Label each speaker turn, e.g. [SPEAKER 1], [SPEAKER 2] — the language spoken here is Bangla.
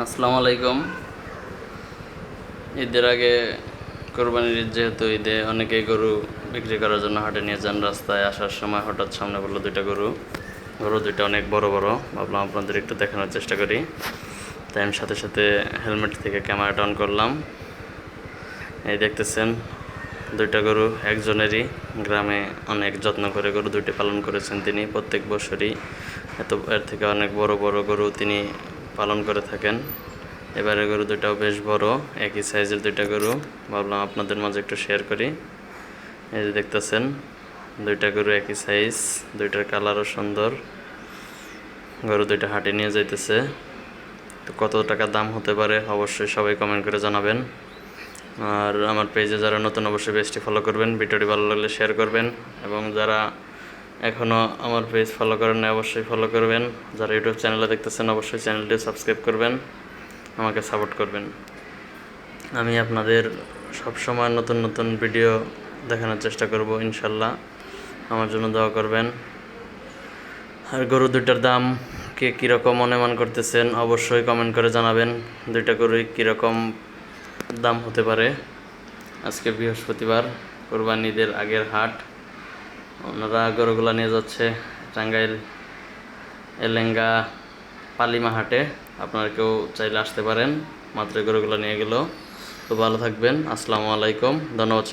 [SPEAKER 1] আসসালামু আলাইকুম। ঈদের আগে কোরবানির ঈদ যেহেতু ঈদে অনেকেই গরু বিক্রি করার জন্য হাটে নিয়ে যান, রাস্তায় আসার সময় হঠাৎ সামনে বলল দুইটা গরু। গরু দুইটা অনেক বড় বড়। ভাবলাম আপনাদের একটু দেখানোর চেষ্টা করি। তাই আমি সাথে সাথে হেলমেট থেকে ক্যামেরাটা অন করলাম। এই দেখতেছেন, দুইটা গরু একজনেরই। গ্রামে অনেক যত্ন করে গরু দুইটি পালন করেছেন তিনি প্রত্যেক বছরই। এত, এর থেকে অনেক বড় বড় গরু তিনি পালন করে থাকেন। এবারে গরু দুটাও বেশ বড়, একই সাইজের দুইটা গরু। ভাবলাম আপনাদের মাঝে একটু শেয়ার করি। এই যে দেখতেছেন, দুইটা গরু একই সাইজ দুইটার কালারও সুন্দর। গরু দুইটা হাটে নিয়ে যাইতেছে। তো কত টাকা দাম হতে পারে অবশ্যই সবাই কমেন্ট করে জানাবেন। আর আমার পেজে যারা নতুন, অবশ্যই পেজটি ফলো করবেন। ভিডিওটি ভালো লাগলে শেয়ার করবেন। এবং যারা এখনও আমার পেজ ফলো করেন না অবশ্যই ফলো করবেন। যারা ইউটিউব চ্যানেলে দেখতেছেন, অবশ্যই চ্যানেলটি সাবস্ক্রাইব করবেন। আমাকে সাপোর্ট করবেন। আমি আপনাদের সব সময় নতুন নতুন ভিডিও দেখানোর চেষ্টা করব, ইনশাল্লাহ। আমার জন্য দোয়া করবেন। আর গরু দুইটার দাম কে কীরকম অনুমান করতেছেন, অবশ্যই কমেন্ট করে জানাবেন। দুইটা গরুই কীরকম দাম হতে পারে? আজকে বৃহস্পতিবার, কোরবানিদের আগের হাট। ওনারা গরুগুলা নিয়ে যাচ্ছে টাঙ্গাইল, এলেঙ্গা পালিমা হাটে আপনারা কেউ চাইলে আসতে পারেন মাত্র গরুগুলো নিয়ে গেল। তো ভালো থাকবেন, আসসালামু আলাইকুম, ধন্যবাদ